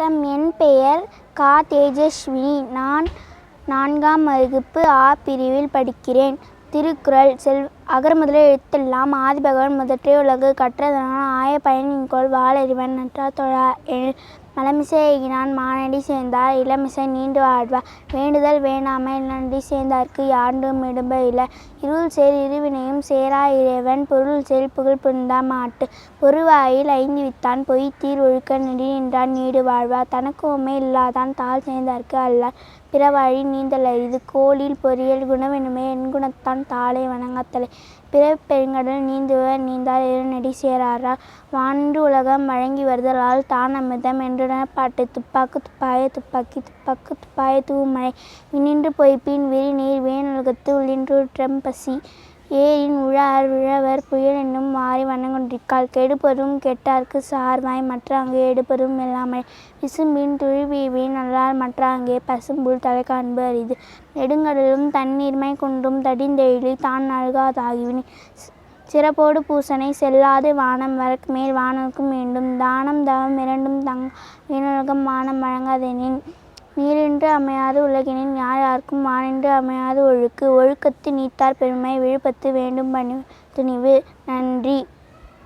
வணக்கம். என் பெயர் கா. தேஜஸ்வினி. நான் நான்காம் வகுப்பு ஆ பிரிவில் படிக்கிறேன். திருக்குறள் செல் அகர் முதல எழுத்தெல்லாம் ஆதிபகவன் முதற்றே உலகு கற்றதனால் ஆய பயனின்கொள் வாழறிவன் நற்றா தொழா மலமிசை நான் மானடி சேர்ந்தார். இளமிசை நீண்டு வாழ்வா வேண்டுதல் வேணாமை நன்றி சேர்ந்தார்க்கு யாண்டும் இடும்ப இல்லை. இருள் சேர் இருவினையும் சேரா இறைவன். பொருள் சேர் புகழ் புரிந்தா மாட்டு. பொருவாயில் ஐந்து வித்தான். பொய் தீர் ஒழுக்க நெடி நின்றான். நீடு வாழ்வார் தனக்கு இல்லாதான் தாழ் சேர்ந்தார்க்கு அல்லார். பிறவாழி நீந்தல். அரிது கோலில் பொறியல் குணவெனுமே எண்குணத்தான் தாளை வணங்கத்தலை. பிற பெருங்கடல் நீந்துவர் நீந்தால் இருநடி சேராரா. வாண்டு உலகம் வழங்கி வருதலால் தான் அமிர்தம் நின்றன பாட்டு துப்பாக்கு துப்பாய துப்பாக்கி துப்பாக்கு துப்பாய தூமழை விண்ணின்று பொய்ப்பின் விரிநீர் வேனுலகத்து உள்ளின்றுற்றம் பசி. ஏரின் உழார் உழவர் புயல் என்னும் மாறி வண்ணங்கொண்டிருக்காள் கெடுபரும் கெட்டார்க்கு சார்வாய் மற்ற அங்கே எடுபரும் எல்லாமழை விசும்பின் துழிவீவின் நல்லார் மற்றாங்கே பசும்புல் தலை காண்பு அரிது. நெடுங்கடலும் தண்ணீர்மை குன்றும் தடிந்தெழிலி தான் நல்காதாகிவினி. சிறப்போடு பூசனை செல்லாது வானம் வரக்கு மேல் வானோர்க்கும் வேண்டும் தானம் தவம் இரண்டும் தங் வீணுலகம் மானம் வழங்காதெனின். நீரின்று அமையாது உலகினின் யார் யாருக்கும் வானின்று அமையாது ஒழுக்கு. ஒழுக்கத்து நீத்தார் பெருமை விழுப்பத்து வேண்டும் பணி துணிவு. நன்றி.